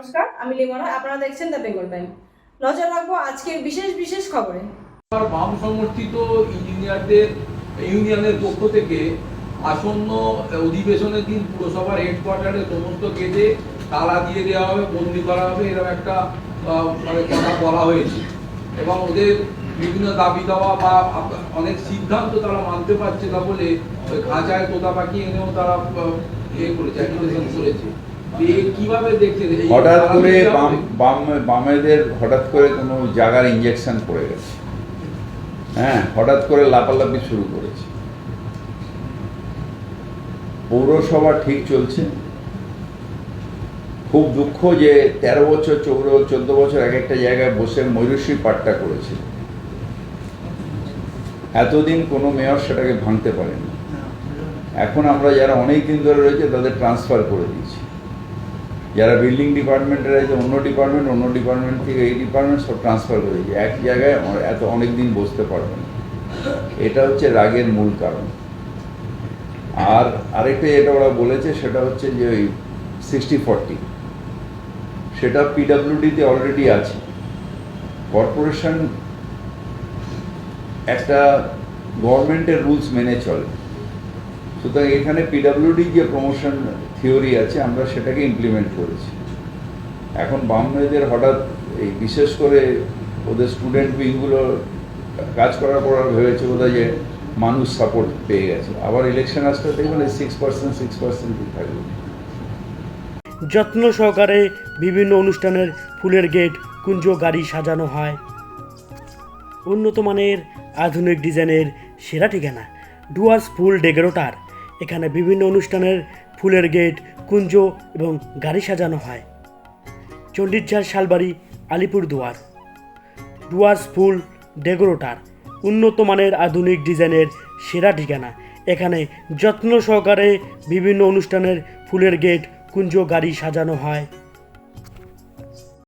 নমস্কার, আমি লিমনা, আপনারা দেখছেন দ্য বেঙ্গল টাইম নজর রাখব আজকের বিশেষ বিশেষ খবরে। বাম সমর্থিত ইঞ্জিনিয়ারদের, ইউনিয়নের পক্ষ থেকে আসন্ন অধিবেশনের দিন পুরসভার হেডকোয়ার্টারে সমস্ত গেটে তালা দিয়ে দেওয়া হবে, বন্দি করা হবে, এরকম একটা মানে কথা বলা হয়েছে। এবং ওদের বিভিন্ন দাবি দেওয়া বা অনেক সিদ্ধান্ত তারা মানতে পারছে না বলে ওই খাঁচায় তোতা পাখি এনেও তারা ইয়ে করেছে করেছে। হঠাৎ করে বাম বাম বামেদের হঠাৎ করে কোনো জায়গার ইঞ্জেকশন পড়ে গেছে। হ্যাঁ হঠাৎ করে লাপালাপি শুরু করেছে। পৌরসভা ঠিক চলছে। খুব দুঃখ যে তেরো বছর চৌদ্দ চোদ্দ বছর এক একটা জায়গায় বসে ময়ূরশ্রী পাঠটা করেছে। এতদিন কোনো মেয়র সেটাকে ভাঙতে পারেনি। এখন আমরা যারা অনেক দিন ধরে রয়েছে তাদের ট্রান্সফার করে দিয়েছি। যারা বিল্ডিং ডিপার্টমেন্টে রয়েছে অন্য ডিপার্টমেন্ট অন্য ডিপার্টমেন্ট থেকে এই ডিপার্টমেন্ট সব ট্রান্সফার করে দিয়েছি। এক জায়গায় এত অনেক দিন বসতে পারবে না। এটা হচ্ছে রাগের মূল কারণ। আর আরেকটা যেটা ওরা বলেছে, সেটা হচ্ছে যে ওই সিক্সটি ফর্টি সেটা পিডাব্লিউডিতে অলরেডি আছে। কর্পোরেশন একটা গভর্নমেন্টের রুলস মেনে চলে। সুতরাং এখানে পিডাব্লিউডি যে প্রমোশন থিওরি আছে, আমরা সেটাকে ইমপ্লিমেন্ট করেছি। এখন বাম মেয়েদের হঠাৎ এই বিশেষ করে ওদের স্টুডেন্ট উইংগুলো কাজ করার পর ভেবেছে বোধহয় যে মানুষ সাপোর্ট পেয়ে গেছে। আবার ইলেকশন আসতে দেখবেন সিক্স পার্সেন্ট সিক্স পার্সেন্ট থাকবে। যত্ন সহকারে বিভিন্ন অনুষ্ঠানের ফুলের গেট, কুঞ্জ, গাড়ি সাজানো হয়। উন্নত মানের আধুনিক ডিজাইনের সেরা ঠিকানা, ডুয়ার্স ফুল ডেকোরেটর এখানে বিভিন্ন অনুষ্ঠানের ফুলের গেট, কুঞ্জ এবং গাড়ি সাজানো হয়। চণ্ডীরঝাড় শালবাড়ি, আলিপুর দুয়ার। ডুয়ার্স ফুল ডেকোরেটর, উন্নত মানের আধুনিক ডিজাইনের সেরা ঠিকানা। এখানে যত্ন সহকারে বিভিন্ন অনুষ্ঠানের ফুলের গেট, কুঞ্জ, গাড়ি সাজানো হয়।